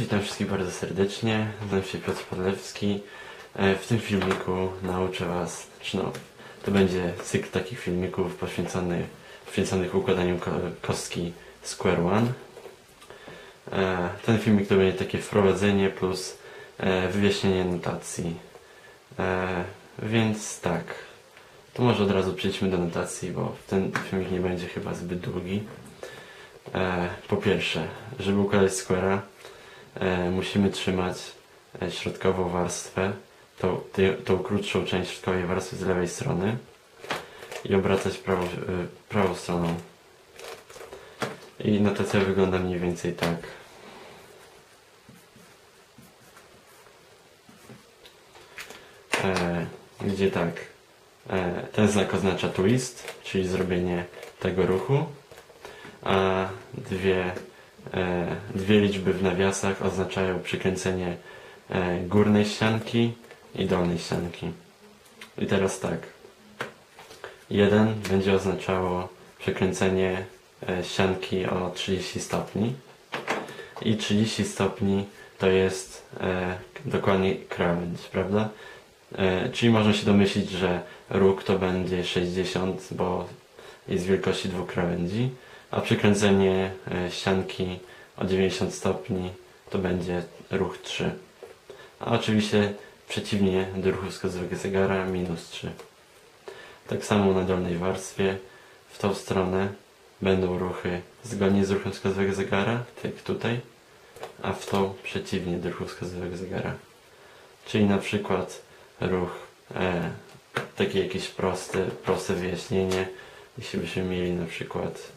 Witam wszystkich bardzo serdecznie, nazywam się Piotr Padlewski. E, W tym filmiku nauczę Was, czy no, to będzie cykl takich filmików poświęcony, poświęconych układaniu ko- kostki Square One. E, Ten filmik to będzie takie wprowadzenie plus e, wyjaśnienie notacji. Więc tak, to może od razu przejdźmy do notacji, bo ten filmik nie będzie chyba zbyt długi. Po pierwsze, żeby układać square'a, musimy trzymać e, środkową warstwę, tą, tą krótszą część środkowej warstwy z lewej strony i obracać prawą, e, prawą stroną. I notacja wygląda mniej więcej tak. E, gdzie tak, e, ten znak oznacza twist, czyli zrobienie tego ruchu, a dwie E, dwie liczby w nawiasach oznaczają przykręcenie e, górnej ścianki i dolnej ścianki. I teraz tak. Jeden będzie oznaczało przekręcenie e, ścianki o 30 stopni. I 30 stopni to jest e, dokładnie krawędź, prawda? E, czyli można się domyślić, że róg to będzie 60, bo jest wielkości dwóch krawędzi a przykręcenie e, ścianki o 90 stopni to będzie ruch 3. A oczywiście przeciwnie do ruchu wskazówek zegara minus 3. Tak samo na dolnej warstwie w tą stronę będą ruchy zgodnie z ruchem wskazówek zegara, tak jak tutaj, a w tą przeciwnie do ruchu wskazówek zegara. Czyli na przykład ruch, e, takie jakieś proste, proste wyjaśnienie, jeśli byśmy mieli na przykład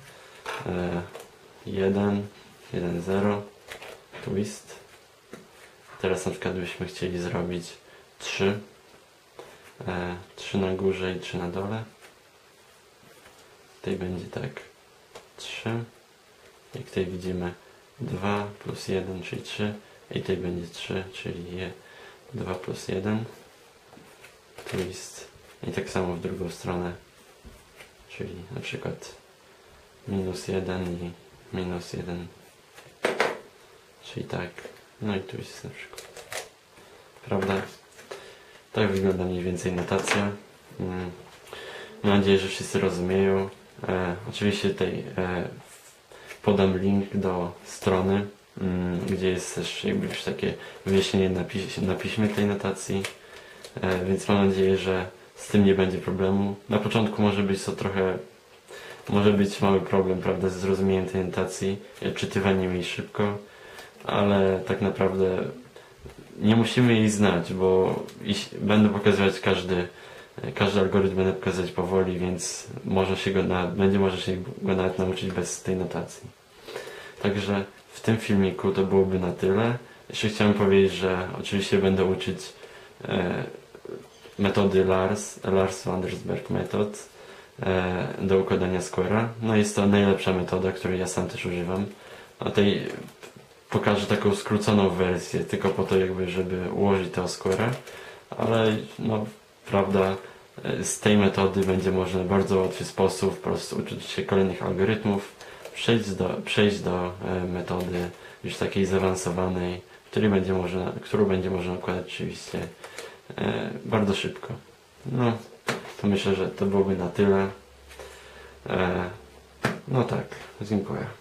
1, 1, 0, twist. Teraz na przykład byśmy chcieli zrobić 3, 3 na górze i 3 na dole. Tutaj będzie tak 3. Jak tutaj widzimy 2 plus 1, czyli 3. I tutaj będzie 3, czyli je 2 plus 1. Twist. I tak samo w drugą stronę. Czyli na przykład minus 1 i minus 1 czyli tak. No i tu jest na przykład. Prawda? Tak wygląda mniej więcej notacja. Mm. mam nadzieję że wszyscy rozumieją. E, oczywiście tutaj e, podam link do strony mm, gdzie jest też jakby już takie wyjaśnienie na, piś na piśmie tej notacji. E, więc mam nadzieję, że z tym nie będzie problemu. Na początku może być to trochę może być mały problem, prawda, ze zrozumieniem tej notacji, czytywaniem jej szybko, ale tak naprawdę nie musimy jej znać, bo będę pokazywać każdy, każdy algorytm będę pokazywać powoli, więc można się go na, będzie można się go nawet nauczyć bez tej notacji. Także w tym filmiku to byłoby na tyle. Jeszcze chciałem powiedzieć, że oczywiście będę uczyć e, metody Lars, Lars Vandersberg Method, do układania square'a. No jest to najlepsza metoda, której ja sam też używam. A tej pokażę taką skróconą wersję, tylko po to jakby, żeby ułożyć to square'a. Ale no, prawda, e, z tej metody będzie można w bardzo łatwy sposób po prostu uczyć się kolejnych algorytmów, przejść do, przejść do e, metody już takiej zaawansowanej, której będzie można, którą będzie można układać oczywiście bardzo szybko. No, to myślę, że to byłoby na tyle. E, no tak, dziękuję.